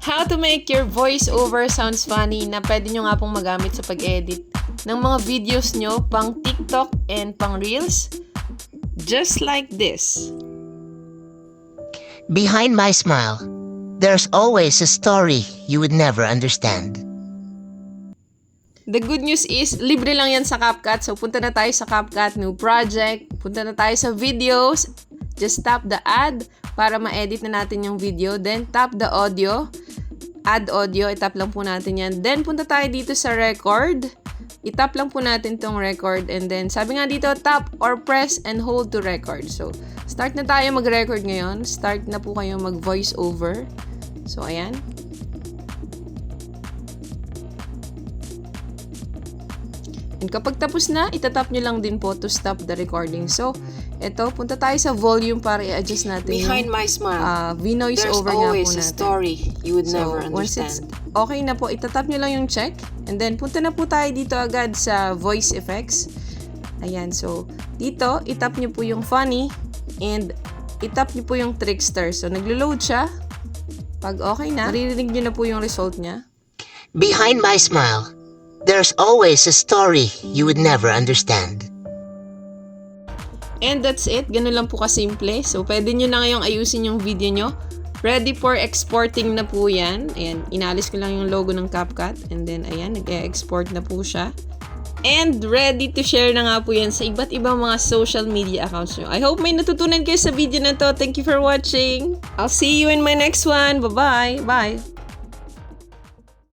How to make your voiceover sounds funny na pwede nyo nga pong magamit sa pag-edit ng mga videos nyo pang TikTok and pang Reels. Just like this. Behind my smile, there's always a story you would never understand. The good news is, libre lang yan sa CapCut. So, punta na tayo sa CapCut, new project. Punta na tayo sa videos. Just tap the add para ma-edit na natin yung video. Then, tap the audio. Add audio. Itap lang po natin yan. Then, punta tayo dito sa record. Itap lang po natin tong record. And then, sabi nga dito, tap or press and hold to record. So, start na tayo mag-record ngayon. Start na po kayo mag-voice over. So, ayan. And kapag tapos na, itatap nyo lang din po to stop the recording. So, eto, punta tayo sa volume para i-adjust natin Behind yung my smile, uh, V-noise there's over nga po always natin. a story you would So, never once it's understand. okay na po, itatap nyo lang yung check. And then, punta na po tayo dito agad sa voice effects. Ayan, so, dito, itap nyo po yung funny and itap nyo po yung trickster. So, naglo-load siya. Pag okay na, naririnig nyo na po yung result niya. Behind my smile, there's always a story you would never understand. And that's it. Ganun lang po kasimple. So, pwede nyo na ngayong ayusin yung video nyo. Ready for exporting na po yan. Ayan, inalis ko lang yung logo ng CapCut. And then, ayan, nag-export na po siya. And ready to share na nga po yan sa iba't ibang mga social media accounts nyo. I hope may natutunan kayo sa video na to. Thank you for watching. I'll see you in my next one. Bye-bye. Bye.